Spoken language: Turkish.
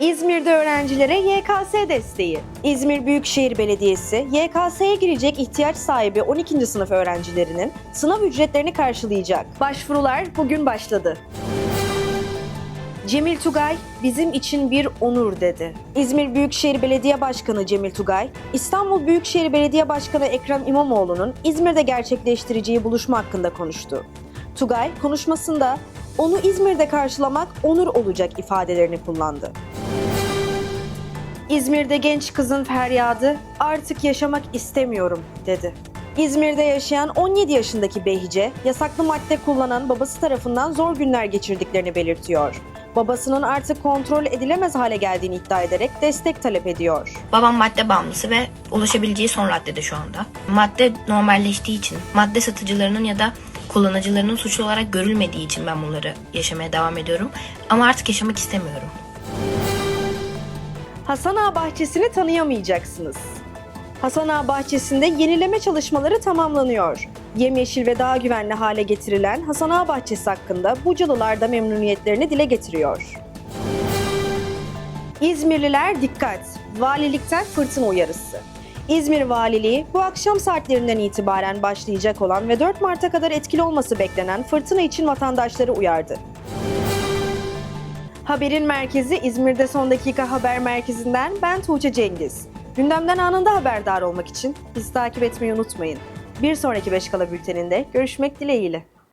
İzmir'de öğrencilere YKS desteği. İzmir Büyükşehir Belediyesi, YKS'ye girecek ihtiyaç sahibi 12. sınıf öğrencilerinin sınav ücretlerini karşılayacak. Başvurular bugün başladı. Cemil Tugay bizim için bir onur dedi. İzmir Büyükşehir Belediye Başkanı Cemil Tugay, İstanbul Büyükşehir Belediye Başkanı Ekrem İmamoğlu'nun İzmir'de gerçekleştireceği buluşma hakkında konuştu. Tugay konuşmasında onu İzmir'de karşılamak onur olacak ifadelerini kullandı. İzmir'de genç kızın feryadı artık yaşamak istemiyorum dedi. İzmir'de yaşayan 17 yaşındaki Behice, yasaklı madde kullanan babası tarafından zor günler geçirdiklerini belirtiyor. Babasının artık kontrol edilemez hale geldiğini iddia ederek destek talep ediyor. Babam madde bağımlısı ve ulaşabileceği son raddede şu anda. Madde normalleştiği için, madde satıcılarının ya da kullanıcılarının suçlu olarak görülmediği için ben bunları yaşamaya devam ediyorum. Ama artık yaşamak istemiyorum. Hasan Ağa Bahçesi'ni tanıyamayacaksınız. Hasan Ağa Bahçesi'nde yenileme çalışmaları tamamlanıyor. Yemyeşil ve daha güvenli hale getirilen Hasan Ağa Bahçesi hakkında Bucalılar da memnuniyetlerini dile getiriyor. İzmirliler dikkat! Valilikten fırtına uyarısı. İzmir Valiliği bu akşam saatlerinden itibaren başlayacak olan ve 4 Mart'a kadar etkili olması beklenen fırtına için vatandaşları uyardı. Haberin merkezi İzmir'de son dakika haber merkezinden ben Tuğçe Cengiz. Gündemden anında haberdar olmak için bizi takip etmeyi unutmayın. Bir sonraki Beşkala bülteninde görüşmek dileğiyle.